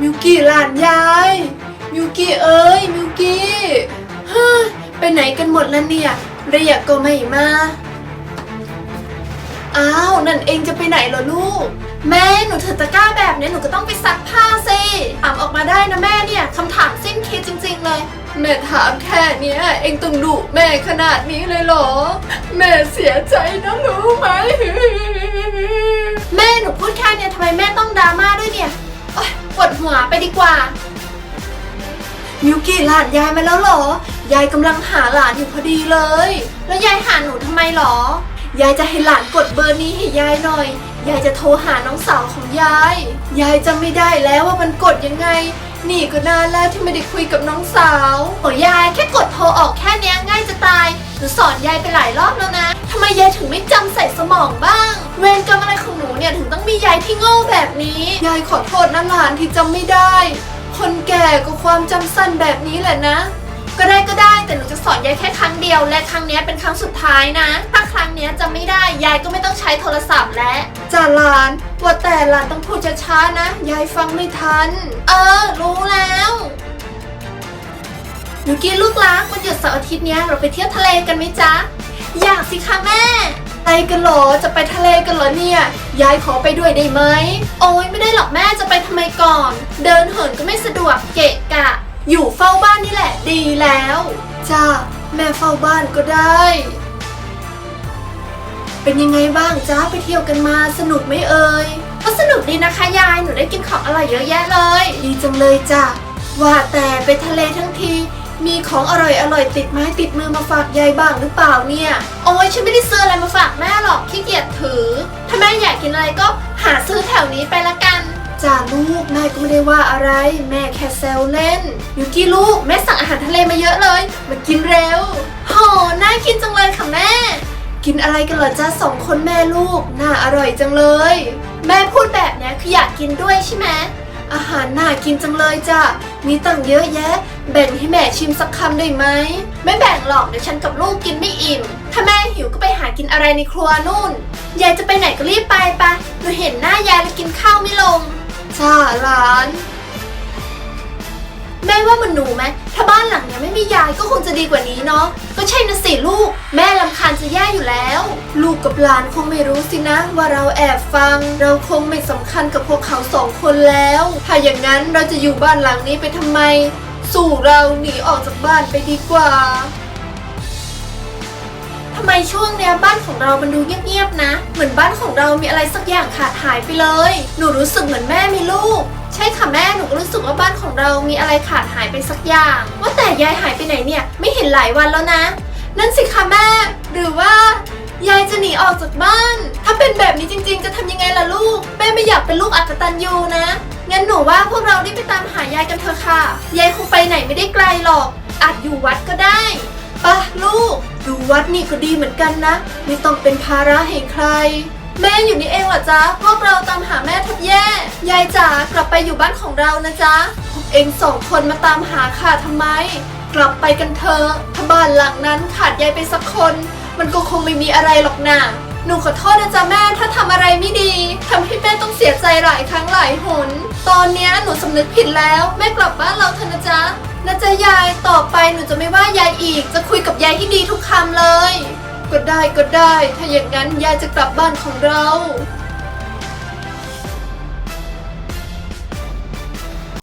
มิวกี้หลานยายมิวกี้เอ้ยมิวกี้เฮ้ยไปไหนกันหมดแล้วเนี่ยเรียกก็ไม่มาอ้าวนั่นเองจะไปไหนเหรอลูก แม่หนูถือตะกร้าแบบนี้หนูก็ต้องไปซักผ้าสิถามออกมาได้นะแม่เนี่ยคำถามสิ้นคิดจริง ๆ เลย แม่ถามแค่เนี้ย เองต้องดุแม่ขนาดนี้เลยเหรอ แม่เสียใจนะรู้ไหมแม่หนูพูดแค่เนี้ยทำไมแม่ต้องดราม่าด้วยเนี่ยโอ๊ยปว ไปดีกว่า มิวกี้หลานยายมาแล้วเหรอ ยายกำลังหาหลานอยู่พอดีเลย แล้วยายหาหนูทำไมเหรอ ยายจะให้หลานกดเบอร์นี้ให้ยายหน่อย ยายจะโทรหาน้องสาวของยาย ยายจำไม่ได้แล้วว่ามันกดยังไง นี่ก็นานแล้วที่ไม่ได้คุยกับน้องสาวโอ้ยายแค่กดโทรออกแค่เนี้ยง่ายจะตาย หนูสอนยายไปหลายรอบแล้วนะทำไมยายถึงไม่จำใส่สมองบ้าง เวรกรรมอะไรของ เนี่ยถึงต้องมียายที่โง่แบบนี้ ยายขอโทษนะหลานที่จำไม่ได้ คนแก่ก็ความจำสั้นแบบนี้แหละนะ ก็ได้ก็ได้แต่หนูจะสอนยายแค่ครั้งเดียว และครั้งเนี้ยเป็นครั้งสุดท้ายนะ ถ้าครั้งเนี้ยจะไม่ได้ยายก็ไม่ต้องใช้โทรศัพท์แล้วจ้าหลานว่าแต่หลานต้องพูดช้าๆนะ ยายฟังไม่ทัน เออ รู้แล้วหนูกินลูกรักวันหยุดเสาร์อาทิตย์เนี้ยเราไปเที่ยวทะเลกันไหมจ๊ะ อยากสิคะแม่ ไปกันเหรอ จะไปทะเลกันเหรอเนี่ย ยายขอไปด้วยได้ไหม โอ้ยไม่ได้หรอกแม่จะไปทำไมก่อน เดินเหินก็ไม่สะดวกเกะกะ อยู่เฝ้าบ้านนี่แหละดีแล้ว จ้าแม่เฝ้าบ้านก็ได้ เป็นยังไงบ้างจ้าไปเที่ยวกันมาสนุกไหมเอ่ย ก็สนุกดีนะคะยายหนูได้กินของอร่อยเยอะแยะเลย ดีจังเลยจ้ะว่าแต่ไปทะเลทั้งที มีของอร่อยอร่อยติดไม้ติดมือมาฝากยายบ้างหรือเปล่าเนี่ย โอ้ยฉันไม่ได้ซื้ออะไรมาฝากแม่หรอกขี้เกียจถือ ถ้าแม่อยากกินอะไรก็หาซื้อแถวนี้ไปละกันจ้าลูกแม่ก็ไม่ได้ว่าอะไร แม่แค่แซวเล่นยูกี้ลูกแม่สั่งอาหารทะเลมาเยอะเลย มากินเร็วโหน่ากินจังเลยค่ะแม่ กินอะไรกันเหรอจ้าสองคนแม่ลูก น่าอร่อยจังเลย แม่พูดแบบเนี้ยคืออยากกินด้วยใช่ไหม อาหารน่ากินจังเลยจ้ะ มีตังเยอะแยะ แบ่งให้แม่ชิมสักคำได้ไหม ไม่แบ่งหรอกเดี๋ยวฉันกับลูกกินไม่อิ่ม ถ้าแม่หิวก็ไปหากินอะไรในครัวนู่น ยายจะไปไหนก็รีบไปปะหนูเห็นหน้ายายแล้วกินข้าวไม่ลง จ้าหลาน ว่ามันหนูไหมถ้าบ้านหลังเนี้ยไม่มียายก็คงจะดีกว่านี้เนาะก็ใช่นะสิลูก แม่ลำคาญจะแย่อยู่แล้ว ลูกกับหลานคงไม่รู้สินะ ว่าเราแอบฟัง เราคงไม่สำคัญกับพวกเขาสองคนแล้ว ถ้าอย่างนั้นเราจะอยู่บ้านหลังนี้ไปทำไม สู่เราหนีออกจากบ้านไปดีกว่าทำไมช่วงเนี้ยบ้านของเรามันดูเงียบๆนะ เหมือนบ้านของเรามีอะไรสักอย่างขาดหายไปเลย หนูรู้สึกเหมือนแม่มีลูก ช่ค่ะแม่หนูก็รู้สึกว่าบ้านของเรามีอะไรขาดหายไปสักอย่าง ว่าแต่ยายหายไปไหนเนี่ย ไม่เห็นหลายวันแล้วนะ นั่นสิคะแม่ หรือว่ายายจะหนีออกจากบ้าน ถ้าเป็นแบบนี้จริง ๆ จะทำยังไงล่ะลูก แม่ไม่อยากเป็นลูกอักตันยูนะ งั้นหนูว่าพวกเรารีบไปตามหายายกันเถอะค่ะ ยายคงไปไหนไม่ได้ไกลหรอก อาจอยู่วัดก็ได้ปะลูกดูวัดนี่ก็ดีเหมือนกันนะ ไม่ต้องเป็นภาระให้ใคร แม่อยู่นี่เองเหรอจ๊ะ พวกเราตามหาแม่แทบแย่ ยายจ๋ากลับไปอยู่บ้านของเรานะจ๊ะพวกเองสองคนมาตามหาข้าทำไม กลับไปกันเถอะถ้าบ้านหลังนั้นขาดยายไปสักคน มันก็คงไม่มีอะไรหรอกนะหนูขอโทษนะจ๊ะแม่ถ้าทำอะไรไม่ดีทำให้แม่ต้องเสียใจหลายครั้งหลายหน ตอนเนี้ยหนูสำนึกผิดแล้ว แม่กลับบ้านเราเถอะนะจ๊ะนะจ๊ะยายต่อไปหนูจะไม่ว่ายายอีก จะคุยกับยายที่ดีทุกคำเลย ก็ได้ก็ได้ ถ้าอย่างนั้นยายจะกลับบ้านของเรา